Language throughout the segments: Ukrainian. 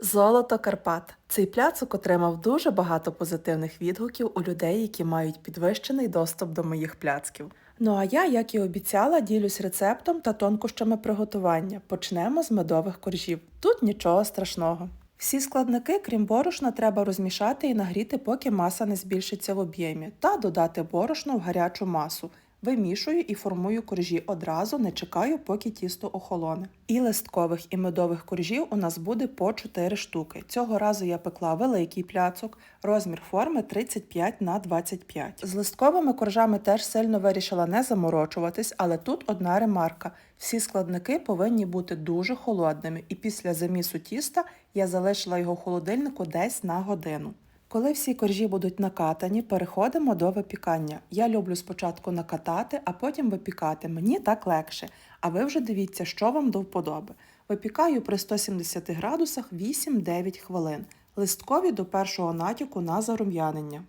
Золото Карпат. Цей пляцок отримав дуже багато позитивних відгуків у людей, які мають підвищений доступ до моїх пляцків. Ну а я, як і обіцяла, ділюсь рецептом та тонкощами приготування. Почнемо з медових коржів. Тут нічого страшного. Всі складники, крім борошна, треба розмішати і нагріти, поки маса не збільшиться в об'ємі, та додати борошно в гарячу масу. Вимішую і формую коржі одразу, не чекаю, поки тісто охолоне. І листкових і медових коржів у нас буде по 4 штуки. Цього разу я пекла великий пляцок, розмір форми 35 на 25. З листковими коржами теж сильно вирішила не заморочуватись, але тут одна ремарка. Всі складники повинні бути дуже холодними, і після замісу тіста я залишила його в холодильнику десь на годину. Коли всі коржі будуть накатані, переходимо до випікання. Я люблю спочатку накатати, а потім випікати. Мені так легше. А ви вже дивіться, що вам до вподоби. Випікаю при 170 градусах 8-9 хвилин. Листкові до першого натяку на зарум'янення.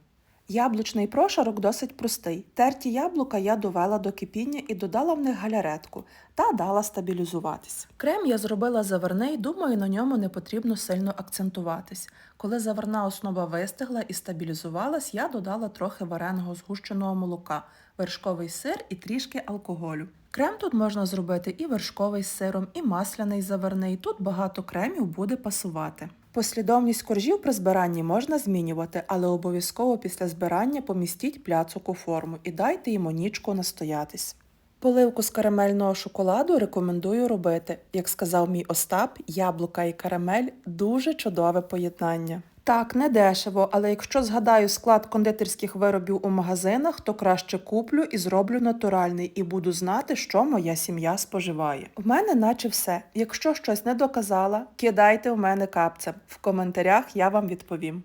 Яблучний прошарок досить простий. Терті яблука я довела до кипіння і додала в них галяретку та дала стабілізуватись. Крем я зробила заварний, думаю, на ньому не потрібно сильно акцентуватись. Коли заварна основа вистигла і стабілізувалась, я додала трохи вареного згущеного молока, вершковий сир і трішки алкоголю. Крем тут можна зробити і вершковий з сиром, і масляний заварний. Тут багато кремів буде пасувати. Послідовність коржів при збиранні можна змінювати, але обов'язково після збирання помістіть пляцок у форму і дайте йому нічку настоятись. Поливку з карамельного шоколаду рекомендую робити. Як сказав мій Остап, яблука і карамель дуже чудове поєднання. Так, не дешево, але якщо згадаю склад кондитерських виробів у магазинах, то краще куплю і зроблю натуральний і буду знати, що моя сім'я споживає. В мене наче все. Якщо щось не доказала, кидайте в мене капцем. В коментарях я вам відповім.